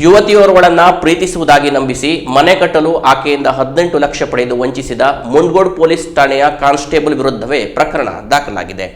ಯುವತಿಯೋರ್ವಳನ್ನ ಪ್ರೀತಿಸುವುದಾಗಿ ನಂಬಿಸಿ ಮನೆ ಕಟ್ಟಲು ಆಕೆಯಿಂದ ಹದಿನೆಂಟು ಲಕ್ಷ ಪಡೆದು ವಂಚಿಸಿದ ಮುಂಡ್ಗೋಡ್ ಪೊಲೀಸ್ ಠಾಣೆಯ ಕಾನ್ಸ್ಟೇಬಲ್ ವಿರುದ್ಧವೇ ಪ್ರಕರಣ ದಾಖಲಾಗಿದೆ.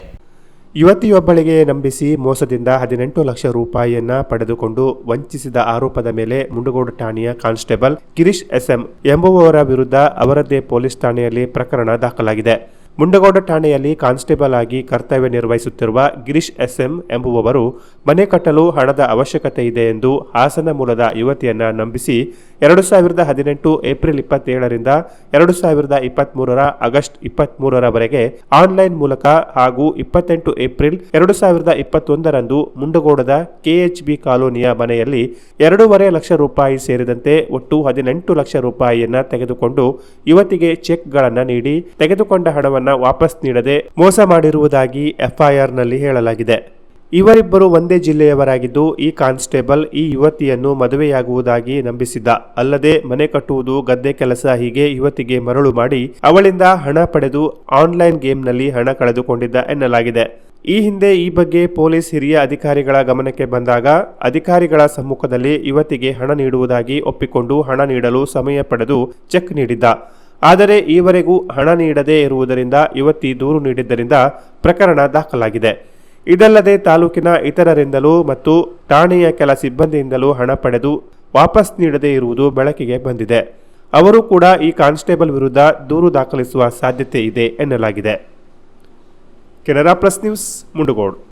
ಯುವತಿಯೊಬ್ಬಳಿಗೆ ನಂಬಿಸಿ ಮೋಸದಿಂದ ಹದಿನೆಂಟು ಲಕ್ಷ ರೂಪಾಯಿಯನ್ನ ಪಡೆದುಕೊಂಡು ವಂಚಿಸಿದ ಆರೋಪದ ಮೇಲೆ ಮುಂಡಗೋಡು ಠಾಣೆಯ ಕಾನ್ಸ್ಟೇಬಲ್ ಗಿರೀಶ್ ಎಸ್ಎಂ ಎಂಬುವವರ ವಿರುದ್ಧ ಅವರದ್ದೇ ಪೊಲೀಸ್ ಠಾಣೆಯಲ್ಲಿ ಪ್ರಕರಣ ದಾಖಲಾಗಿದೆ. ಮುಂಡಗೋಡ ಠಾಣೆಯಲ್ಲಿ ಕಾನ್ಸ್ಟೇಬಲ್ ಆಗಿ ಕರ್ತವ್ಯ ನಿರ್ವಹಿಸುತ್ತಿರುವ ಗಿರೀಶ್ ಎಸ್ಎಂ ಎಂಬುವವರು ಮನೆ ಕಟ್ಟಲು ಹಣದ ಅವಶ್ಯಕತೆ ಇದೆ ಎಂದು ಹಾಸನ ಮೂಲದ ಯುವತಿಯನ್ನ ನಂಬಿಸಿ ಎರಡು ಸಾವಿರದ ಹದಿನೆಂಟು ಏಪ್ರಿಲ್ ಇಪ್ಪತ್ತೇಳರಿಂದ ಎರಡು ಸಾವಿರದ ಇಪ್ಪತ್ಮೂರರ ಆಗಸ್ಟ್ ಇಪ್ಪತ್ಮೂರರವರೆಗೆ ಆನ್ಲೈನ್ ಮೂಲಕ ಹಾಗೂ ಇಪ್ಪತ್ತೆಂಟು ಏಪ್ರಿಲ್ ಎರಡು ಸಾವಿರದ ಇಪ್ಪತ್ತೊಂದರಂದು ಮುಂಡಗೋಡದ ಕೆಎಚ್ಬಿ ಕಾಲೋನಿಯ ಮನೆಯಲ್ಲಿ ಎರಡೂವರೆ ಲಕ್ಷ ರೂಪಾಯಿ ಸೇರಿದಂತೆ ಒಟ್ಟು ಹದಿನೆಂಟು ಲಕ್ಷ ರೂಪಾಯಿಯನ್ನ ತೆಗೆದುಕೊಂಡು ಯುವತಿಗೆ ಚೆಕ್ಗಳನ್ನು ನೀಡಿ ತೆಗೆದುಕೊಂಡ ಹಣವನ್ನು ವಾಪಸ್ ನೀಡದೆ ಮೋಸ ಮಾಡಿರುವುದಾಗಿ ಎಫ್ಐಆರ್ನಲ್ಲಿ ಹೇಳಲಾಗಿದೆ. ಇವರಿಬ್ಬರು ಒಂದೇ ಜಿಲ್ಲೆಯವರಾಗಿದ್ದು ಈ ಕಾನ್ಸ್ಟೇಬಲ್ ಈ ಯುವತಿಯನ್ನು ಮದುವೆಯಾಗುವುದಾಗಿ ನಂಬಿಸಿದ್ದ. ಅಲ್ಲದೆ ಮನೆ ಕಟ್ಟುವುದು, ಗದ್ದೆ ಕೆಲಸ ಹೀಗೆ ಯುವತಿಗೆ ಮರಳು ಮಾಡಿ ಅವಳಿಂದ ಹಣ ಪಡೆದು ಆನ್ಲೈನ್ ಗೇಮ್ನಲ್ಲಿ ಹಣ ಕಳೆದುಕೊಂಡಿದ್ದ ಎನ್ನಲಾಗಿದೆ. ಈ ಹಿಂದೆ ಈ ಬಗ್ಗೆ ಪೊಲೀಸ್ ಹಿರಿಯ ಅಧಿಕಾರಿಗಳ ಗಮನಕ್ಕೆ ಬಂದಾಗ ಅಧಿಕಾರಿಗಳ ಸಮ್ಮುಖದಲ್ಲಿ ಯುವತಿಗೆ ಹಣ ನೀಡುವುದಾಗಿ ಒಪ್ಪಿಕೊಂಡು ಹಣ ನೀಡಲು ಸಮಯ ಪಡೆದು ಚೆಕ್ ನೀಡಿದ್ದ. ಆದರೆ ಈವರೆಗೂ ಹಣ ನೀಡದೇ ಇರುವುದರಿಂದ ಯುವತಿ ದೂರು ನೀಡಿದ್ದರಿಂದ ಪ್ರಕರಣ ದಾಖಲಾಗಿದೆ. ಇದಲ್ಲದೆ ತಾಲೂಕಿನ ಇತರರಿಂದಲೂ ಮತ್ತು ಠಾಣೆಯ ಕೆಲ ಸಿಬ್ಬಂದಿಯಿಂದಲೂ ಹಣ ಪಡೆದು ವಾಪಸ್ ನೀಡದೇ ಇರುವುದು ಬೆಳಕಿಗೆ ಬಂದಿದೆ. ಅವರು ಕೂಡ ಈ ಕಾನ್ಸ್ಟೇಬಲ್ ವಿರುದ್ಧ ದೂರು ದಾಖಲಿಸುವ ಸಾಧ್ಯತೆ ಇದೆ ಎನ್ನಲಾಗಿದೆ. Canara plus news, Mundgod.